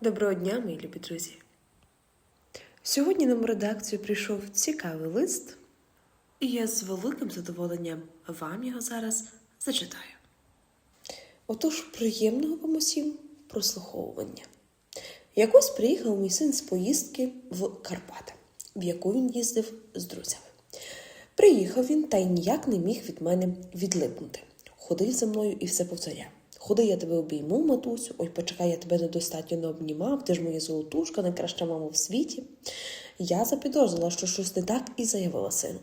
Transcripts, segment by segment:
Доброго дня, мої любі друзі. Сьогодні нам в редакцію прийшов цікавий лист, і я з великим задоволенням вам його зараз зачитаю. Отож, приємного вам усім прослуховування. Якось приїхав мій син з поїздки в Карпати, в яку він їздив з друзями. Приїхав він та й ніяк не міг від мене відлипнути. Ходив за мною і все повторяв. Ходи, я тебе обійму, матусю. Ой, почекай, я тебе недостатньо не обнімав, ти ж моя золотушка, найкраща мама в світі. Я запідозрила, що щось не так, і заявила сину.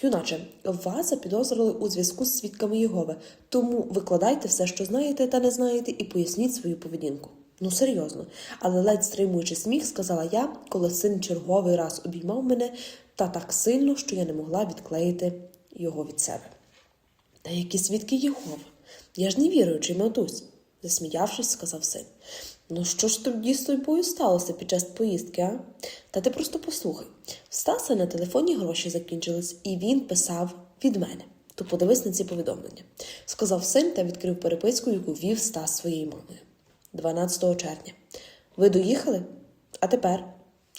Юначе, вас запідозрили у зв'язку з свідками Єгови, тому викладайте все, що знаєте та не знаєте, і поясніть свою поведінку. Ну, серйозно, але ледь стримуючи сміх, сказала я, коли син черговий раз обіймав мене та так сильно, що я не могла відклеїти його від себе. Та які свідки Єгови? Я ж не віруючий, матусь, засміявшись, сказав син. Ну що ж тоді з тобою сталося під час поїздки, а? Та ти просто послухай. В Стаса на телефоні гроші закінчились, і він писав від мене. То подивись на ці повідомлення. Сказав син та відкрив переписку, яку вів Стас своєю мамою. 12 червня. Ви доїхали? А тепер?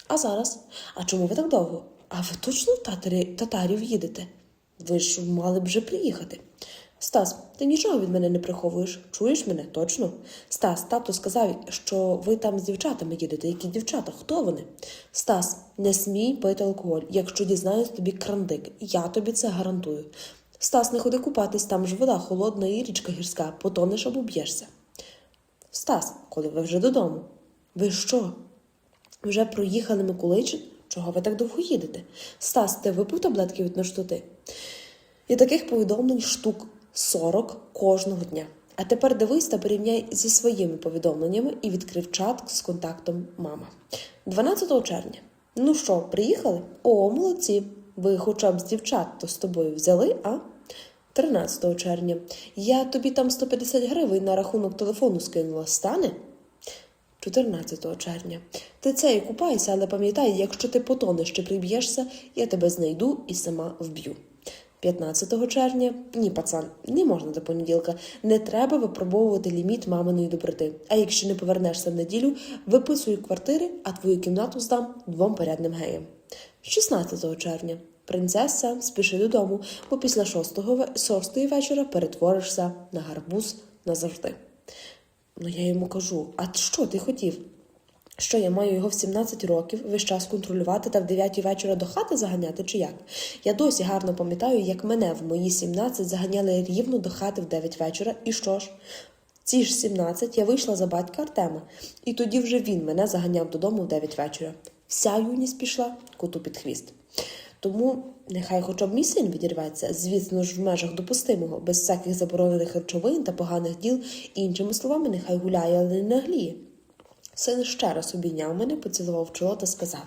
А зараз? А чому ви так довго? А ви точно в татарі, татарів їдете? Ви ж мали б вже приїхати. Стас, ти нічого від мене не приховуєш. Чуєш мене? Точно? Стас, тато сказав, що ви там з дівчатами їдете. Які дівчата? Хто вони? Стас, не смій пити алкоголь. Якщо дізнаюсь, тобі крандик. Я тобі це гарантую. Стас, не ходи купатись, там ж вода холодна і річка гірська, потонеш або б'єшся. Стас, коли ви вже додому? Ви що? Вже проїхали Миколичин? Чого ви так довго їдете? Стас, ти випив таблетки від наштути? І таких повідомлень штук 40 кожного дня. А тепер дивись та порівняй зі своїми повідомленнями і відкрив чат з контактом мама. 12 червня. Ну що, приїхали? О, молодці. Ви хоча б з дівчат то з тобою взяли, а? 13 червня. Я тобі там 150 гривень на рахунок телефону скинула. Стане? 14 червня. Ти це і купайся, але пам'ятай, якщо ти потонеш чи приб'єшся, я тебе знайду і сама вб'ю. 15 червня ні, пацан, не можна до понеділка. Не треба випробовувати ліміт маминої доброти. А якщо не повернешся в неділю, виписую квартири, а твою кімнату здам двом порядним геям. 16 червня. Принцеса, спіши додому, бо після 6 шостої вечора перетворишся на гарбуз назавжди. Ну я йому кажу: а що ти хотів? Що я маю його в 17 років весь час контролювати та в 9 вечора до хати заганяти, чи як? Я досі гарно пам'ятаю, як мене в мої 17 заганяли рівно до хати в 9 вечора, і що ж? Ці ж 17 я вийшла за батька Артема, і тоді вже він мене заганяв додому в 9 вечора. Вся юність пішла коту під хвіст. Тому нехай хоча б мій син відірветься, звісно ж, в межах допустимого, без всяких заборонених речовин та поганих діл, іншими словами, нехай гуляє, але не нагліє. Син ще раз обійняв мене, поцілував чоло та сказав: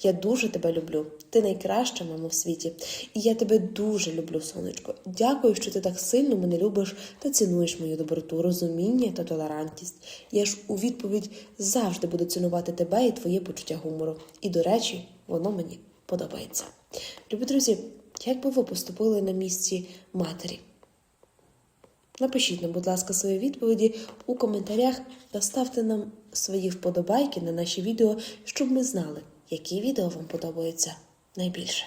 Я дуже тебе люблю. Ти найкраща мама в світі, і я тебе дуже люблю, сонечко. Дякую, що ти так сильно мене любиш та цінуєш мою доброту, розуміння та толерантність. Я ж у відповідь завжди буду цінувати тебе і твоє почуття гумору. І, до речі, воно мені подобається. Любі друзі, як би ви поступили на місці матері? Напишіть нам, будь ласка, свої відповіді у коментарях та ставте нам свої вподобайки на наші відео, щоб ми знали, які відео вам подобаються найбільше.